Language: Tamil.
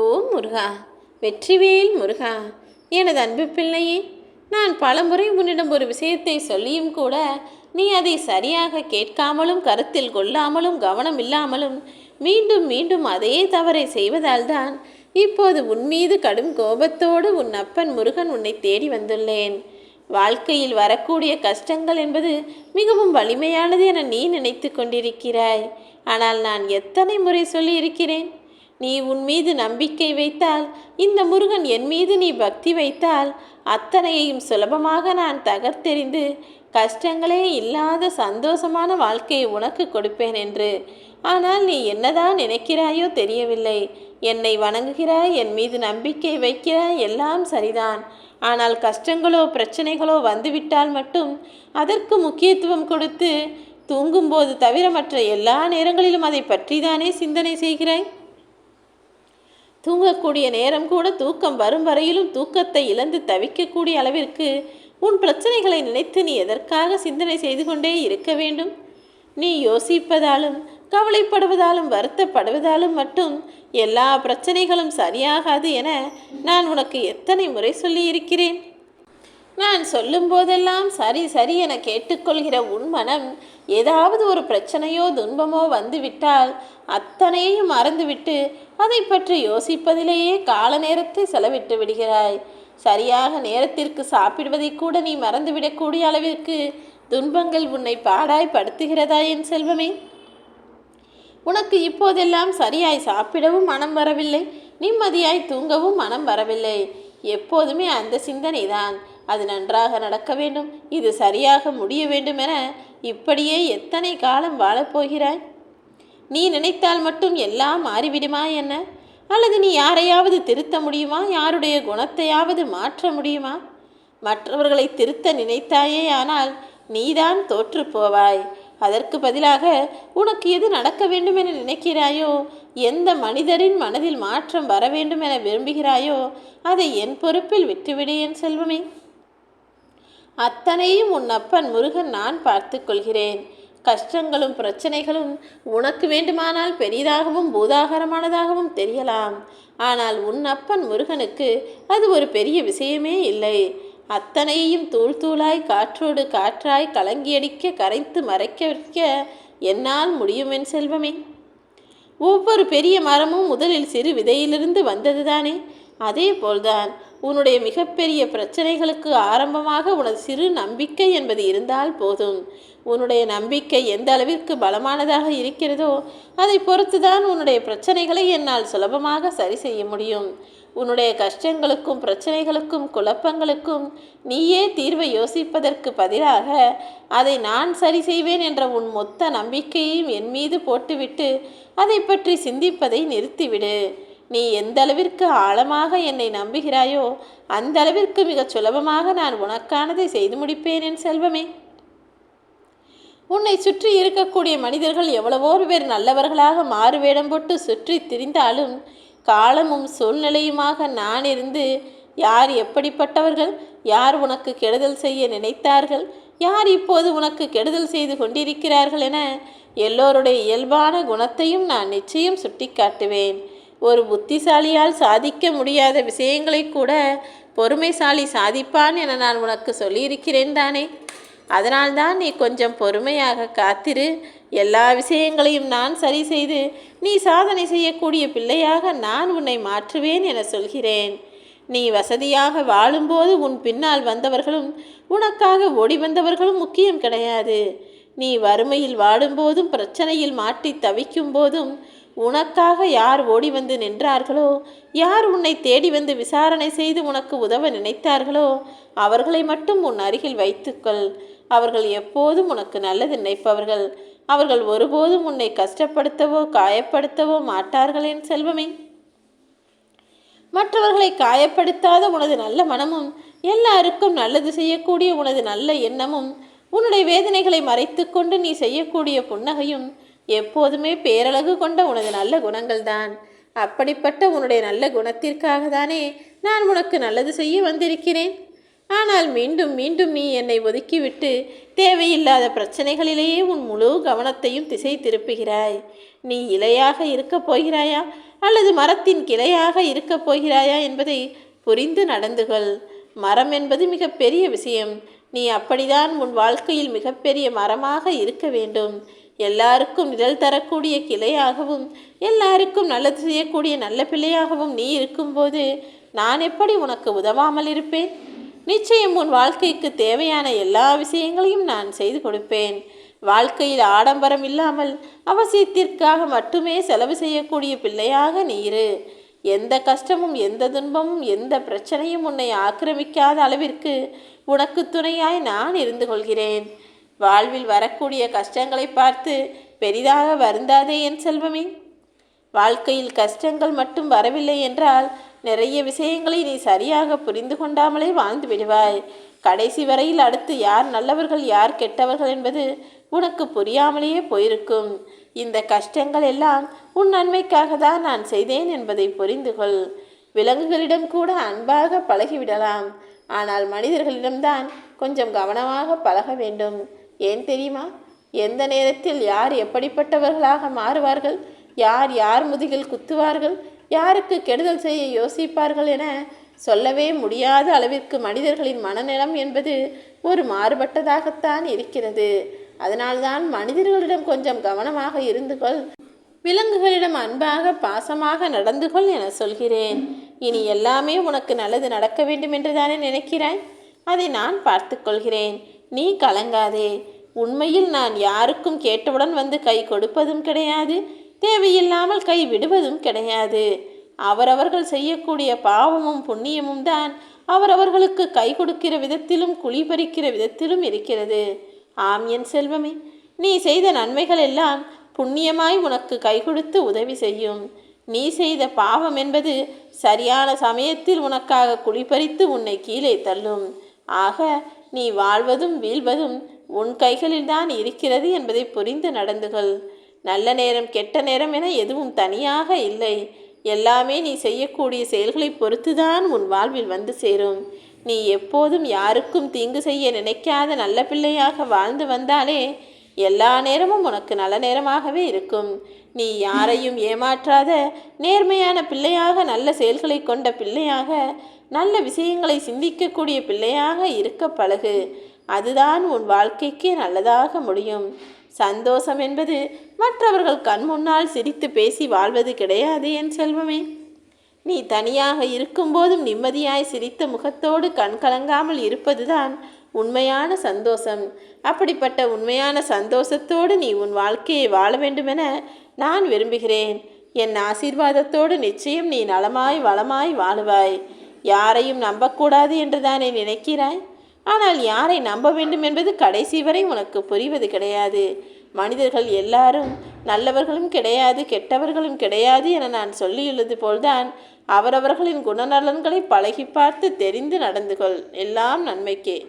ஓ முருகா வெற்றிவேல் முருகா எனது அன்பு பிள்ளையே நான் பலமுறை உன்னிடம் ஒரு விஷயத்தை சொல்லியும் கூட நீ அதை சரியாக கேட்காமலும் கருத்தில் கொள்ளாமலும் கவனம் இல்லாமலும் மீண்டும் மீண்டும் அதே தவறை செய்வதால்தான் இப்போது உன் மீது கடும் கோபத்தோடு உன் அப்பன் முருகன் உன்னை தேடி வந்துள்ளேன். வாழ்க்கையில் வரக்கூடிய கஷ்டங்கள் என்பது மிகவும் வலிமையானது என நீ நினைத்து கொண்டிருக்கிறாய். ஆனால் நான் எத்தனை முறை சொல்லியிருக்கிறேன்? நீ உன் மீது நம்பிக்கை வைத்தால் இந்த முருகன் என் மீது நீ பக்தி வைத்தால் அத்தனையையும் சுலபமாக நான் தகர்த்தெறிந்து கஷ்டங்களே இல்லாத சந்தோஷமான வாழ்க்கையை உனக்கு கொடுப்பேன் என்று. ஆனால் நீ என்னதான் நினைக்கிறாயோ தெரியவில்லை. என்னை வணங்குகிறாய் என் மீது நம்பிக்கை வைக்கிறாய் எல்லாம் சரிதான். ஆனால் கஷ்டங்களோ பிரச்சனைகளோ வந்துவிட்டால் மட்டும் அதற்கு முக்கியத்துவம் கொடுத்து தூங்கும்போது தவிர மற்ற எல்லா நேரங்களிலும் அதை பற்றிதானே சிந்தனை செய்கிறாய்? தூங்கக்கூடிய நேரம் கூட தூக்கம் வரும் வரையிலும் தூக்கத்தை இழந்து தவிக்கக்கூடிய அளவிற்கு உன் பிரச்சனைகளை நினைத்து நீ எதற்காக சிந்தனை செய்து கொண்டே இருக்க வேண்டும்? நீ யோசிப்பதாலும் கவலைப்படுவதாலும் வருத்தப்படுவதாலும் மட்டும் எல்லா பிரச்சனைகளும் சரியாகாது என நான் உனக்கு எத்தனை முறை சொல்லியிருக்கிறேன்? நான் சொல்லும் போதெல்லாம் சரி சரி என கேட்டுக்கொள்கிற உன் மனம் ஏதாவது ஒரு பிரச்சனையோ துன்பமோ வந்துவிட்டால் அத்தனையையும் மறந்துவிட்டு அதை பற்றி யோசிப்பதிலேயே கால நேரத்தை செலவிட்டு விடுகிறாய். சரியாக நேரத்திற்கு சாப்பிடுவதை கூட நீ மறந்துவிடக்கூடிய அளவிற்கு துன்பங்கள் உன்னை பாடாய் படுத்துகிறதா என் செல்வமே? உனக்கு இப்போதெல்லாம் சரியாய் சாப்பிடவும் மனம் வரவில்லை நிம்மதியாய் தூங்கவும் மனம் வரவில்லை. எப்போதுமே அந்த சிந்தனை தான் அது நன்றாக நடக்க வேண்டும். இது சரியாக முடிய வேண்டும் என இப்படியே எத்தனை காலம் வாழப்போகிறாய் நீ நினைத்தால் மட்டும் எல்லாம் மாறிவிடுமா என்ன? அல்லது நீ யாரையாவது திருத்த முடியுமா? யாருடைய குணத்தையாவது மாற்ற முடியுமா? மற்றவர்களை திருத்த நினைத்தாயே ஆனால் நீதான் தோற்று போவாய். அதற்கு பதிலாக உனக்கு எது நடக்க வேண்டும் என நினைக்கிறாயோ? எந்த மனிதரின் மனதில் மாற்றம் வர வேண்டும் என விரும்புகிறாயோ? அதை என் பொறுப்பில் விட்டுவிடு என் செல்வமே. அத்தனையும் உன் அப்பன் முருகன் நான் பார்த்து கொள்கிறேன் கஷ்டங்களும் பிரச்சனைகளும் உனக்கு வேண்டுமானால் பெரிதாகவும் பூதாகரமானதாகவும் தெரியலாம். ஆனால் உன் அப்பன் முருகனுக்கு அது ஒரு பெரிய விஷயமே இல்லை. அத்தனையும் தூள் தூளாய் காற்றோடு காற்றாய் கலங்கியடிக்க கரைத்து மறைக்க வைக்க என்னால் முடியும் என் செல்வமே. ஒவ்வொரு பெரிய மரமும் முதலில் சிறு விதையிலிருந்து வந்ததுதானே. அதே போல்தான் உன்னுடைய மிகப்பெரிய பிரச்சனைகளுக்கு ஆரம்பமாக உனது சிறு நம்பிக்கை என்பது இருந்தால் போதும். உன்னுடைய நம்பிக்கை எந்த அளவிற்கு பலமானதாக இருக்கிறதோ அதை பொறுத்துதான் உன்னுடைய பிரச்சனைகளை என்னால் சுலபமாக சரி செய்ய முடியும். உன்னுடைய கஷ்டங்களுக்கும் பிரச்சனைகளுக்கும் குழப்பங்களுக்கும் நீயே தீர்வை யோசிப்பதற்கு பதிலாக அதை நான் சரி செய்வேன் என்ற உன் மொத்த நம்பிக்கையையும் என் மீது போட்டுவிட்டு அதை பற்றி சிந்திப்பதை நிறுத்திவிடு. நீ எந்த அளவிற்கு ஆழமாக என்னை நம்புகிறாயோ அந்த அளவிற்கு மிகச் சுலபமாக நான் உனக்கானதை செய்து முடிப்பேன் என் செல்வமே. உன்னை சுற்றி இருக்கக்கூடிய மனிதர்கள் எவ்வளவோ பேர் நல்லவர்களாக மாறு வேடம் போட்டு சுற்றி திரிந்தாலும் காலமும் சூழ்நிலையுமாக நான் இருந்து யார் எப்படிப்பட்டவர்கள் யார் உனக்கு கெடுதல் செய்ய நினைத்தார்கள் யார் இப்போது உனக்கு கெடுதல் செய்து கொண்டிருக்கிறார்கள் என எல்லோருடைய இயல்பான குணத்தையும் நான் நிச்சயம் சுட்டிக்காட்டுவேன். ஒரு புத்திசாலியால் சாதிக்க முடியாத விஷயங்களை கூட பொறுமைசாலி சாதிப்பான் என நான் உனக்கு சொல்லியிருக்கிறேன் தானே. அதனால்தான் நீ கொஞ்சம் பொறுமையாக காத்திரு. எல்லா விஷயங்களையும் நான் சரி செய்து நீ சாதனை செய்யக்கூடிய பிள்ளையாக நான் உன்னை மாற்றுவேன் என சொல்கிறேன். நீ வசதியாக வாழும்போது உன் பின்னால் வந்தவர்களும் உனக்காக ஓடி வந்தவர்களும் முக்கியம் கிடையாது. நீ வறுமையில் வாடும்போதும் பிரச்சனையில் மாட்டி தவிக்கும் போதும் உனக்காக யார் ஓடி வந்து நின்றார்களோ யார் உன்னை தேடி வந்து விசாரணை செய்து உனக்கு உதவ நினைத்தார்களோ அவர்களை மட்டும் உன் அருகில் வைத்துக்கொள். அவர்கள் எப்போதும் உனக்கு நல்லது நினைப்பவர்கள். அவர்கள் ஒருபோதும் உன்னை கஷ்டப்படுத்தவோ காயப்படுத்தவோ மாட்டார்கள் என் செல்வமே. மற்றவர்களை காயப்படுத்தாத உனது நல்ல மனமும் எல்லாருக்கும் நல்லது செய்யக்கூடிய உனது நல்ல எண்ணமும் உன்னுடைய வேதனைகளை மறைத்துக்கொண்டு நீ செய்யக்கூடிய புன்னகையும் எப்போதுமே பேரழகு கொண்ட உனது நல்ல குணங்கள்தான். அப்படிப்பட்ட உன்னுடைய நல்ல குணத்திற்காக தானே நான் உனக்கு நல்லது செய்ய வந்திருக்கிறேன். ஆனால் மீண்டும் மீண்டும் நீ என்னை ஒதுக்கிவிட்டு தேவையில்லாத பிரச்சனைகளிலேயே உன் முழு கவனத்தையும் திசை திருப்புகிறாய். நீ இலையாக இருக்கப் போகிறாயா? அல்லது மரத்தின் கிளையாக இருக்கப் போகிறாயா என்பதை புரிந்து நடந்துகொள். மரம் என்பது மிகப்பெரிய விஷயம். நீ அப்படிதான் உன் வாழ்க்கையில் மிகப்பெரிய மரமாக இருக்க வேண்டும். எல்லாருக்கும் நிழல் தரக்கூடிய கிளையாகவும் எல்லாருக்கும் நல்லது செய்யக்கூடிய நல்ல பிள்ளையாகவும் நீ இருக்கும்போது நான் எப்படி உனக்கு உதவாமல் இருப்பேன்? நிச்சயம் உன் வாழ்க்கைக்கு தேவையான எல்லா விஷயங்களையும் நான் செய்து கொடுப்பேன். வாழ்க்கையில் ஆடம்பரம் இல்லாமல் அவசியத்திற்காக மட்டுமே செலவு செய்யக்கூடிய பிள்ளையாக நீ இரு. எந்த கஷ்டமும் எந்த துன்பமும் எந்த பிரச்சனையும் உன்னை ஆக்கிரமிக்காத அளவிற்கு உனக்கு துணையாய் நான் இருந்து கொள்கிறேன். வாழ்வில் வரக்கூடிய கஷ்டங்களை பார்த்து பெரிதாக வருந்தாதே என் செல்வமே. வாழ்க்கையில் கஷ்டங்கள் மட்டும் வரவில்லை என்றால் நிறைய விஷயங்களை நீ சரியாக புரிந்து கொண்டாமலே வாழ்ந்து விடுவாய். கடைசி வரையில் அடுத்து யார் நல்லவர்கள் யார் கெட்டவர்கள் என்பது உனக்கு புரியாமலேயே போயிருக்கும். இந்த கஷ்டங்கள் எல்லாம் உன் நன்மைக்காக தான் நான் செய்தேன் என்பதை புரிந்து கொள் விலங்குகளிடம் கூட அன்பாக பழகிவிடலாம். ஆனால் மனிதர்களிடம்தான் கொஞ்சம் கவனமாக பழக வேண்டும். ஏன் தெரியுமா? எந்த நேரத்தில் யார் எப்படிப்பட்டவர்களாக மாறுவார்கள்? யார் யார் முதுகில் குத்துவார்கள்? யாருக்கு கெடுதல் செய்ய யோசிப்பார்கள் என சொல்லவே முடியாத அளவிற்கு மனிதர்களின் மனநிலம் என்பது ஒரு மாறுபட்டதாகத்தான் இருக்கிறது. அதனால்தான் மனிதர்களிடம் கொஞ்சம் கவனமாக இருந்து கொள் விலங்குகளிடம் அன்பாக பாசமாக நடந்து கொள் என சொல்கிறேன். இனி எல்லாமே உனக்கு நல்லது நடக்க வேண்டும் என்று தானே நினைக்கிறாய்? அதை நான் பார்த்து கொள்கிறேன். நீ கலங்காதே. உண்மையில் நான் யாருக்கும் கேட்டவுடன் வந்து கை கொடுப்பதும் கிடையாது தேவையில்லாமல் கை விடுவதும் கிடையாது. அவரவர்கள் செய்யக்கூடிய பாவமும் புண்ணியமும் தான் அவரவர்களுக்கு கை கொடுக்கிற விதத்திலும் குழி பறிக்கிற விதத்திலும் இருக்கிறது. ஆம் என் செல்வமே நீ செய்த நன்மைகள் எல்லாம் புண்ணியமாய் உனக்கு கைகொடுத்து உதவி செய்யும். நீ செய்த பாவம் என்பது சரியான சமயத்தில் உனக்காக குளிப்பறித்து உன்னை கீழே தள்ளும். ஆக நீ வாழ்வதும் வீழ்வதும் உன் கைகளில்தான் இருக்கிறது என்பதை புரிந்து நடந்துகள். நல்ல நேரம் கெட்ட நேரம் என எதுவும் தனியாக இல்லை. எல்லாமே நீ செய்யக்கூடிய செயல்களை பொறுத்துதான் உன் வாழ்வில் வந்து சேரும். நீ எப்போதும் யாருக்கும் தீங்கு செய்ய நினைக்காத நல்ல பிள்ளையாக வாழ்ந்து வந்தாலே எல்லா நேரமும் உனக்கு நல்ல நேரமாகவே இருக்கும். நீ யாரையும் ஏமாற்றாத. நேர்மையான பிள்ளையாக நல்ல செயல்களை கொண்ட பிள்ளையாக நல்ல விஷயங்களை சிந்திக்கக்கூடிய பிள்ளையாக இருக்க பழகு. அதுதான் உன் வாழ்க்கைக்கு நல்லதாக முடியும். சந்தோஷம் என்பது மற்றவர்கள் கண் முன்னால் சிரித்து பேசி வாழ்வது கிடையாது என் செல்வமே. நீ தனியாக இருக்கும்போதும் நிம்மதியாய் சிரித்த முகத்தோடு கண் கலங்காமல் இருப்பதுதான் உண்மையான சந்தோஷம். அப்படிப்பட்ட உண்மையான சந்தோஷத்தோடு நீ உன் வாழ்க்கையை வாழ வேண்டுமென நான் விரும்புகிறேன். என் ஆசீர்வாதத்தோடு நிச்சயம் நீ நலமாய் வளமாய் வாழுவாய். யாரையும் நம்பக்கூடாது என்று தானே நினைக்கிறாய்? ஆனால் யாரை நம்ப வேண்டும் என்பது கடைசி வரை உனக்கு புரிவது கிடையாது. மனிதர்கள் எல்லாரும் நல்லவர்களும் கிடையாது கெட்டவர்களும் கிடையாது என நான் சொல்லியுள்ளது போல்தான் அவரவர்களின் குணநலன்களை பழகி பார்த்து தெரிந்து நடந்து கொள் எல்லாம் நன்மைக்கே.